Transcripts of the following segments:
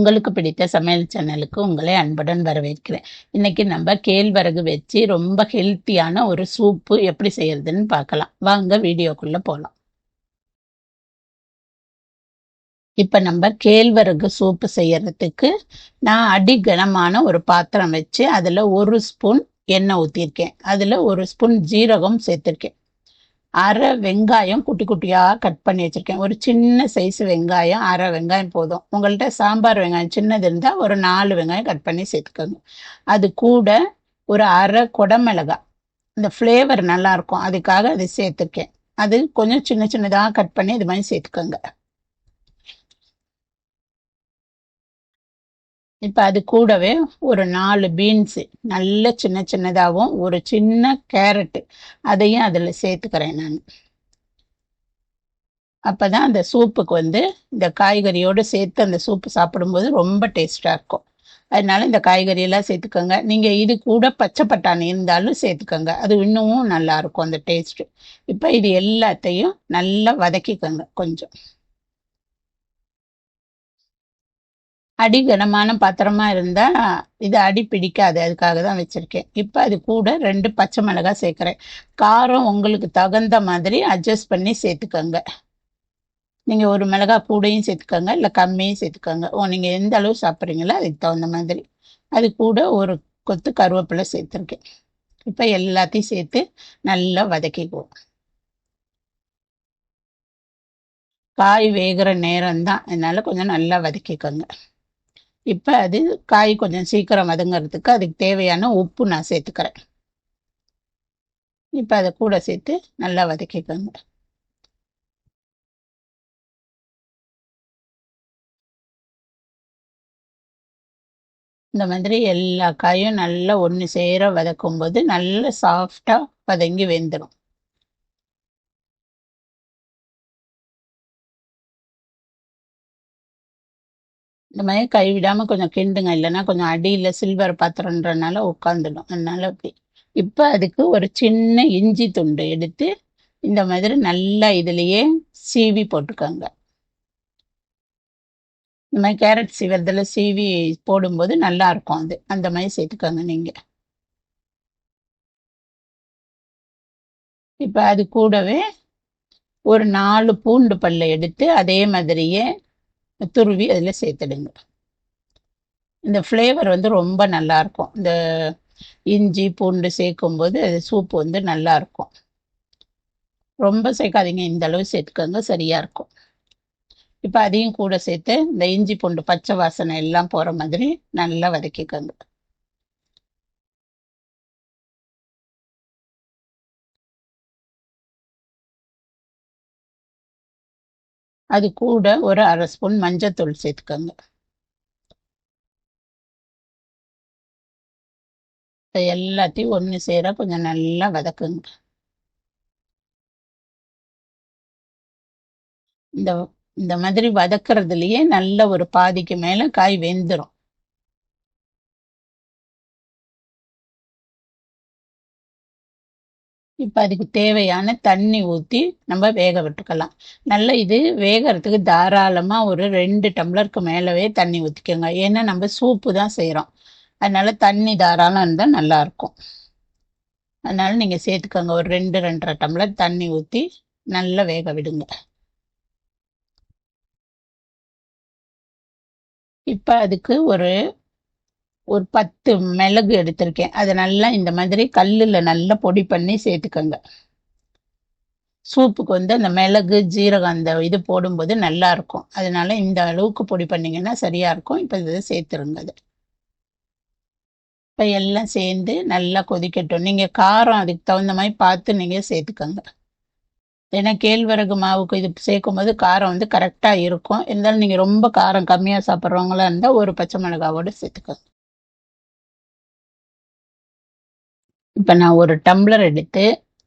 உங்களுக்கு பிடித்த சமையல் சேனலுக்கு உங்களை அன்புடன் வரவேற்கிறேன். இன்னைக்கு நம்ம கேழ்வரகு வச்சு ரொம்ப ஹெல்த்தியான ஒரு சூப்பு எப்படி செய்யறதுன்னு பார்க்கலாம். வாங்க வீடியோக்குள்ள போகலாம் இப்போ நம்ம கேழ்வரகு சூப்பு செய்யறதுக்கு நான் அடிகனமான ஒரு பாத்திரம் வச்சு அதில் ஒரு ஸ்பூன் எண்ணெய் ஊற்றிருக்கேன் அதில் ஒரு ஸ்பூன் ஜீரகம் சேர்த்துருக்கேன். அரை வெங்காயம் குட்டி குட்டியாக கட் பண்ணி வச்சுருக்கேன். ஒரு சின்ன சைஸ் வெங்காயம் அரை வெங்காயம் போதும். உங்கள்கிட்ட சாம்பார் வெங்காயம் சின்னது இருந்தால் ஒரு நாலு வெங்காயம் கட் பண்ணி சேர்த்துக்கோங்க. அது கூட ஒரு அரை குடமிளகாய் இந்த ஃப்ளேவர் நல்லாயிருக்கும் அதுக்காக அது சேர்த்துருக்கேன். அது கொஞ்சம் சின்ன சின்னதாக கட் பண்ணி இது மாதிரி சேர்த்துக்கோங்க. இப்போ அது கூடவே ஒரு நாலு பீன்ஸு நல்ல சின்ன சின்னதாகவும் ஒரு சின்ன கேரட்டு அதையும் அதில் சேர்த்துக்கிறேன் நான். அப்போ தான் அந்த சூப்புக்கு வந்து இந்த காய்கறியோடு சேர்த்து அந்த சூப்பு சாப்பிடும்போது ரொம்ப டேஸ்ட்டாக இருக்கும். அதனால இந்த காய்கறியெல்லாம் சேர்த்துக்கோங்க. நீங்கள் இது கூட பச்சை பட்டாணி இருந்தாலும் சேர்த்துக்கோங்க. அது இன்னமும் நல்லாயிருக்கும் அந்த டேஸ்ட்டு இப்போ இது எல்லாத்தையும் நல்லா வதக்கிக்கோங்க கொஞ்சம். அடி கனமான பாத்திரமா இருந்தா இது அடி பிடிக்காது. அதுக்காக தான் வச்சிருக்கேன். இப்போ அது கூட ரெண்டு பச்சை மிளகாய் சேர்க்குறேன். காரம் உங்களுக்கு தகுந்த மாதிரி அட்ஜஸ்ட் பண்ணி சேர்த்துக்கோங்க. நீங்கள் ஒரு மிளகாய் கூடையும் சேர்த்துக்கோங்க. இல்லை கம்மியும் சேர்த்துக்கோங்க. ஓ நீங்கள் எந்த அளவு சாப்பிட்றீங்களோ அதுக்கு தகுந்த மாதிரி. அது கூட ஒரு கொத்து கருவேப்பிலை சேர்த்துருக்கேன். இப்போ எல்லாத்தையும் சேர்த்து நல்லா வதக்கிக்குவோம். காய் வேகிற நேரம் தான் கொஞ்சம் நல்லா வதக்கிக்கோங்க. இப்போ அது காய் கொஞ்சம் சீக்கிரம் வதங்கிறதுக்கு அதுக்கு தேவையான உப்பு நான் சேர்த்துக்கிறேன். இப்போ அதை கூட சேர்த்து நல்லா வதக்கிக்கோங்க. இந்த மாதிரி எல்லா காயும் நல்லா ஒன்று சேர வதக்கும் போது நல்ல சாஃப்டாக வதங்கி வெந்துடும் இந்த மாதிரி கைவிடாமல் கொஞ்சம் கிண்டுங்க. இல்லைன்னா கொஞ்சம் அடியில் சில்வர் பாத்திரன்றனால உட்காந்துடும் அதனால அப்படி. இப்போ அதுக்கு ஒரு சின்ன இஞ்சி துண்டு எடுத்து இந்த மாதிரி நல்லா இதுலேயே சீவி போட்டுக்கோங்க. இந்த மாதிரி கேரட் சீவரத்தில் சீவி போடும்போது நல்லா இருக்கும் அது. அந்த மாதிரி சேர்த்துக்கோங்க நீங்கள் இப்போ அது கூடவே ஒரு நாலு பூண்டு பல்லை எடுத்து அதே மாதிரியே துருவி அதில் சேர்த்துடுங்க. இந்த ஃப்ளேவர் வந்து ரொம்ப நல்லாயிருக்கும் இந்த இஞ்சி பூண்டு சேர்க்கும்போது அது சூப்பு வந்து நல்லாயிருக்கும் ரொம்ப சேர்க்காதீங்க. இந்த அளவு சேர்த்துக்கோங்க. சரியாக இருக்கும் இப்போ அதையும் கூட சேர்த்து இந்த இஞ்சி பூண்டு பச்சை வாசனை எல்லாம் போகிற மாதிரி நல்லா வதக்கிக்கோங்க. அது கூட ஒரு அரை ஸ்பூன் மஞ்சத்தூள் சேர்த்துக்கோங்க. எல்லாத்தையும் ஒன்று சேர கொஞ்சம் நல்லா வதக்குங்க. இந்த இந்த மாதிரி வதக்குறதுலயே நல்ல ஒரு பாதிக்கு மேல காய் வெந்துடும் இப்போ அதுக்கு தேவையான தண்ணி ஊற்றி நம்ம வேக விட்டுக்கலாம். நல்ல இது வேகிறதுக்கு தாராளமாக ஒரு ரெண்டு டம்ளருக்கு மேலவே தண்ணி ஊற்றிக்கோங்க ஏன்னா நம்ம சூப்பு தான் செய்கிறோம் அதனால் தண்ணி தாராளம் இருந்தால் நல்லாயிருக்கும் அதனால் நீங்கள் சேர்த்துக்கோங்க. ஒரு ரெண்டு ரெண்டரை டம்ளர் தண்ணி ஊற்றி நல்லா வேக விடுங்க. இப்போ அதுக்கு ஒரு ஒரு பத்து மிளகு எடுத்திருக்கேன். அதை நல்லா இந்த மாதிரி கல்லில் நல்லா பொடி பண்ணி சேர்த்துக்கோங்க. சூப்புக்கு வந்து அந்த மிளகு ஜீரகம் அந்த இது போடும்போது நல்லா இருக்கும். அதனால இந்த அளவுக்கு பொடி பண்ணிங்கன்னா சரியா இருக்கும். இப்போ இதை சேர்த்துருங்க அது. இப்போ எல்லாம் சேர்ந்து நல்லா கொதிக்கட்டும். நீங்கள் காரம் அதுக்கு தகுந்த மாதிரி பார்த்து நீங்கள் சேர்த்துக்கோங்க. ஏன்னா கேழ்வரகு மாவுக்கு இது சேர்க்கும் போது காரம் வந்து கரெக்டாக இருக்கும். இருந்தாலும் நீங்கள் ரொம்ப காரம் கம்மியாக சாப்பிட்றவங்களா இருந்தால் ஒரு பச்சை மிளகாவோடு சேர்த்துக்கோங்க. இப்போ நான் ஒரு டம்ளர் எடுத்து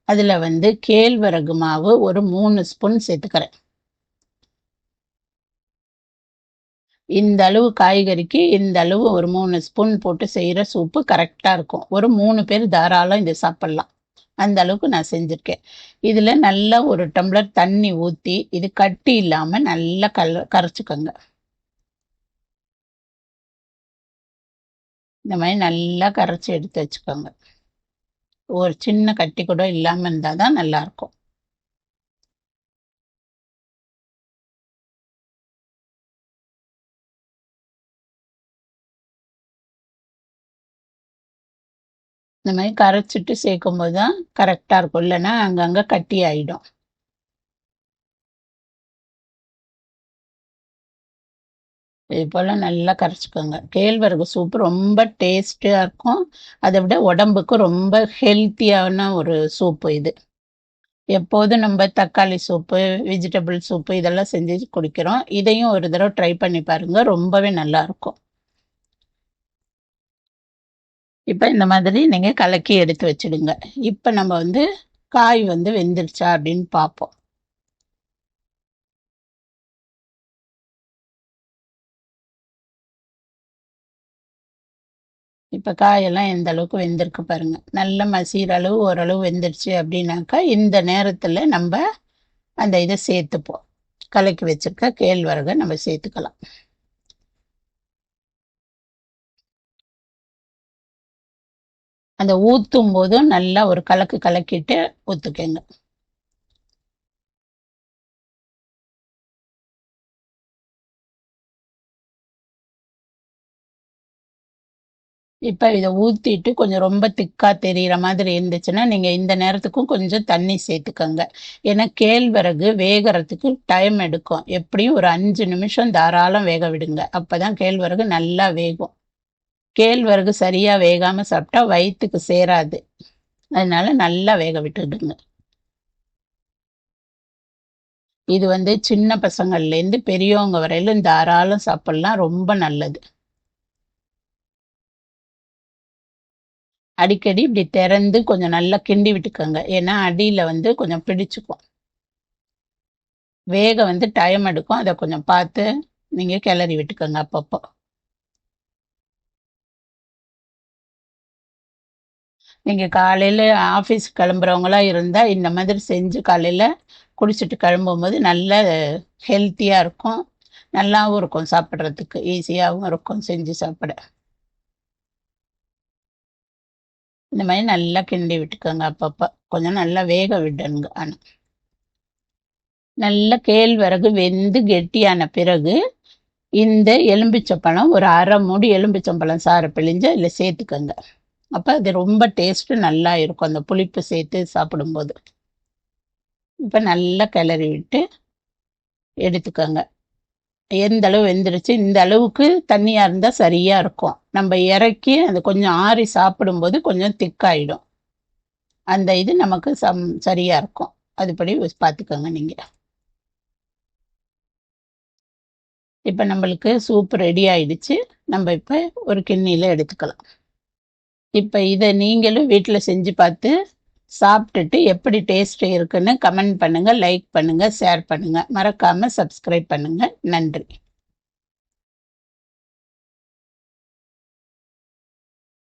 அதில் வந்து கேழ்வரகு மாவு ஒரு மூணு ஸ்பூன் சேர்த்துக்கிறேன். இந்த அளவு காய்கறிக்கு இந்த அளவு ஒரு மூணு ஸ்பூன் போட்டு செய்கிற சூப்பு கரெக்டாக இருக்கும். ஒரு மூணு பேர் தாராளம் இதை சாப்பிட்லாம். அந்த அளவுக்கு நான் செஞ்சுருக்கேன். இதில் நல்லா ஒரு டம்ளர் தண்ணி ஊற்றி இது கட்டி இல்லாமல் நல்லா கல் கரைச்சிக்கோங்க. இந்த மாதிரி நல்லா கரைச்சி எடுத்து வச்சுக்கோங்க. ஒரு சின்ன கட்டி கூட இல்லாமல் இருந்தால் தான் நல்லாயிருக்கும் இந்த மாதிரி கரைச்சிட்டு சேர்க்கும்போது தான் கரெக்டாக இருக்கும். இல்லைன்னா அங்கங்கே கட்டி ஆகிடும் இது போல் நல்லா கரைச்சிக்கோங்க. கேழ்வரகு சூப் ரொம்ப டேஸ்டியாக இருக்கும். அதை விட உடம்புக்கு ரொம்ப ஹெல்த்தியான ஒரு சூப்பு இது. எப்போதும் நம்ம தக்காளி சூப்பு வெஜிடபிள் சூப்பு இதெல்லாம் செஞ்சு குடிக்கிறோம். இதையும் ஒரு தடவை ட்ரை பண்ணி பாருங்க. ரொம்பவே நல்லா இருக்கும். இப்போ இந்த மாதிரி நீங்கள் கலக்கி எடுத்து வச்சிடுங்க. இப்போ நம்ம வந்து காய் வந்து வெந்துருச்சா அப்படின்னு பார்ப்போம். இப்போ காயெல்லாம் எந்த அளவுக்கு வெந்திருக்கு பாருங்க. நல்ல மசீர அளவு ஓரளவு வெந்துருச்சு அப்படின்னாக்கா இந்த நேரத்தில் நம்ம அந்த இதை சேர்த்துப்போம். கலக்கி வச்சிருக்க கேழ்வரகை நம்ம சேர்த்துக்கலாம். அந்த ஊற்றும் போதும் நல்லா ஒரு கலக்கு கலக்கிட்டு ஊற்றுக்கங்க இப்போ இதை ஊற்றிட்டு கொஞ்சம் ரொம்ப திக்காக தெரிகிற மாதிரி இருந்துச்சுன்னா நீங்கள் இந்த நேரத்துக்கும் கொஞ்சம் தண்ணி சேர்த்துக்கோங்க. ஏன்னா கேழ்வரகு வேகிறதுக்கு டைம் எடுக்கும். எப்படியும் ஒரு அஞ்சு நிமிஷம் தாராளம் வேக விடுங்க. அப்போ தான் கேழ்வரகு நல்லா வேகும். கேழ்வரகு சரியாக வேகாமல் சாப்பிட்டா வயிற்றுக்கு சேராது. அதனால நல்லா வேக விட்டுடுங்க. இது வந்து சின்ன பசங்கள்லேருந்து பெரியவங்க வரையிலும் தாராளம் சாப்பிட்லாம். ரொம்ப நல்லது. அடிக்கடி இப்படி திறந்து கொஞ்சம் நல்லா கிண்டி விட்டுக்கோங்க. ஏன்னா அடியில் வந்து கொஞ்சம் பிடிச்சுக்கும். வேக வந்து டைம் எடுக்கும். அதை கொஞ்சம் பார்த்து நீங்கள் கிளறி விட்டுக்கோங்க அப்பப்போ. நீங்கள் காலையில் ஆஃபீஸ் கிளம்புறவங்களாம் இருந்தால் இந்த மாதிரி செஞ்சு காலையில் குடிச்சிட்டு கிளம்பும்போது நல்ல ஹெல்த்தியாக இருக்கும். நல்லாவும் இருக்கும் சாப்பிட்றதுக்கு. ஈஸியாகவும் இருக்கும் செஞ்சு சாப்பிட. இந்த மாதிரி நல்லா கிண்டி விட்டுக்கோங்க அப்பப்போ. கொஞ்சம் நல்லா வேக விடணுங்க. ஆனால் நல்ல கேழ்வரகு வெந்து கெட்டியான பிறகு இந்த எலும்பிச்சம்பழம் ஒரு அரை மூடி எலும்பிச்சம்பழம் சாறு பிழிஞ்சு அதில் சேர்த்துக்கோங்க. அப்போ அது ரொம்ப டேஸ்ட்டு நல்லா இருக்கும். அந்த புளிப்பு சேர்த்து சாப்பிடும்போது. இப்போ நல்லா கிளறி விட்டு எடுத்துக்கோங்க. எந்த அளவு வெந்துருச்சு இந்த அளவுக்கு தண்ணியாக இருந்தால் சரியாக இருக்கும். நம்ம இறக்கி அது கொஞ்சம் ஆறி சாப்பிடும்போது கொஞ்சம் திக்காயிடும். அந்த இது நமக்கு சம் சரியாக இருக்கும். அதுபடி பார்த்துக்கோங்க நீங்கள் இப்போ நம்மளுக்கு சூப் ரெடி ஆயிடுச்சு. நம்ம இப்போ ஒரு கிண்ணியில் எடுத்துக்கலாம். இப்போ இதை நீங்களும் வீட்டில் செஞ்சு பார்த்து சாப்பிட்டுட்டு எப்படி டேஸ்ட் இருக்குன்னு கமெண்ட் பண்ணுங்கள் லைக் பண்ணுங்கள் ஷேர் பண்ணுங்கள் மறக்காமல் சப்ஸ்கிரைப் பண்ணுங்கள் நன்றி.